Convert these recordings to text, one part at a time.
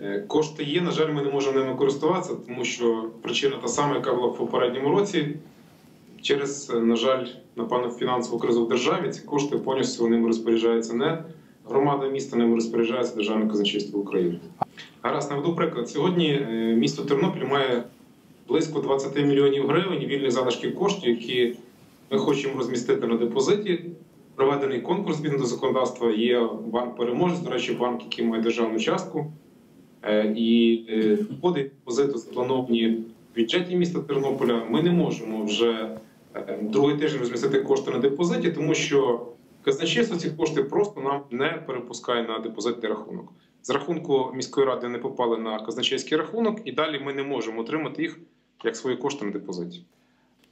Е, Кошти є, на жаль, ми не можемо ними користуватися, тому що причина та сама, яка була в попередньому році. Через, е, на жаль, напевно, фінансову кризу в державі ці кошти повністю ними розпоряджається не громада міста, ними розпоряджається Державне казначейство України. Гаразд, наведу приклад. Сьогодні е, місто Тернопіль має близько 20 мільйонів гривень вільних залишків коштів, які ми хочемо розмістити на депозиті. Проведений конкурс згідно до законодавства. Є банк переможець, до речі, банк, який має державну частку. Е, І е, доходи депозиту заплановані в бюджеті міста Тернополя. Ми не можемо вже е, другий тиждень розмістити кошти на депозиті, тому що казначейство ці кошти просто нам не перепускає на депозитний рахунок. З рахунку міської ради не попали на казначейський рахунок, і далі ми не можемо отримати їх як свої кошти на депозиті.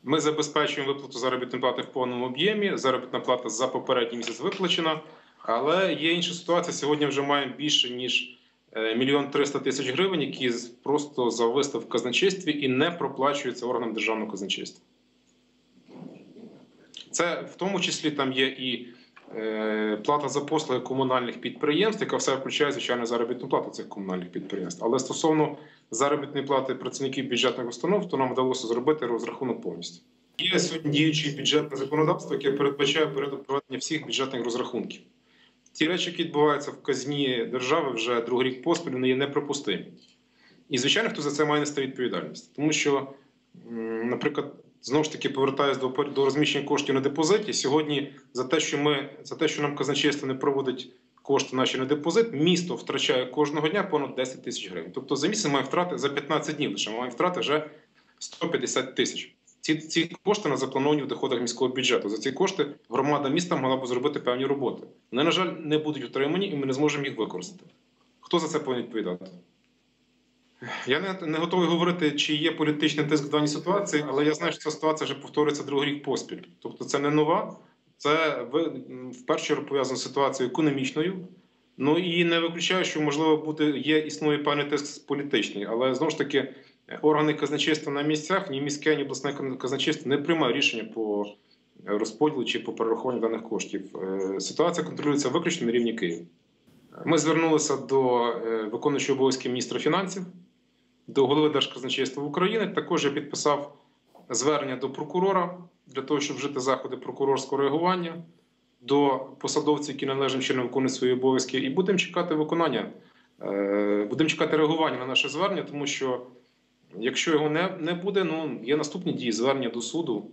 Ми забезпечуємо виплату заробітної плати в повному об'ємі. Заробітна плата за попередній місяць виплачена. Але є інша ситуація. Сьогодні вже маємо більше ніж е, мільйон триста тисяч гривень, які просто зависли в казначействі і не проплачуються органам державного казначейства. Це в тому числі там є і е, плата за послуги комунальних підприємств, яка все включає звичайно заробітну плату цих комунальних підприємств. Але стосовно заробітної плати працівників бюджетних установ, то нам вдалося зробити розрахунок повністю. Є сьогодні діюче бюджетне законодавство, яке передбачає порядок проведення всіх бюджетних розрахунків. Ті речі, які відбуваються в казні держави вже другий рік поспіль, вони є неприпустимі. І, звичайно, хто за це має нести відповідальність. Тому що, наприклад, знову ж таки повертаюся до, до розміщення коштів на депозиті. Сьогодні за те, що ми за те, що нам казначейство не проводить кошти наші на депозит, місто втрачає кожного дня понад 10 тисяч гривень. Тобто за місяць має втрати за 15 днів лише має втрати вже 150 тисяч. Ці, ці кошти на заплановані в доходах міського бюджету. За ці кошти громада міста могла б зробити певні роботи. Вони, на жаль, не будуть утримані, і ми не зможемо їх використати. Хто за це повинен відповідати? Я не, не готовий говорити, чи є політичний тиск в даній ситуації, але я знаю, що ця ситуація вже повторюється другий рік поспіль. Тобто, це не нова, це в першу чергу пов'язано з ситуацією економічною. Ну і не виключаю, що можливо буде є існує певний тиск політичний, але знову ж таки органи казначейства на місцях, ні міське, ні обласне казначейство не приймає рішення по розподілу чи по перерахуванню даних коштів. Е, Ситуація контролюється виключно на рівні Києва. Ми звернулися до е, виконуючого обов'язки міністра фінансів, до голови Держказначейства України. Також я підписав звернення до прокурора для того, щоб вжити заходи прокурорського реагування до посадовців, які належним чином виконують свої обов'язки, і будемо чекати виконання. Е, Будемо чекати реагування на наше звернення, тому що якщо його не, не буде, ну є наступні дії звернення до суду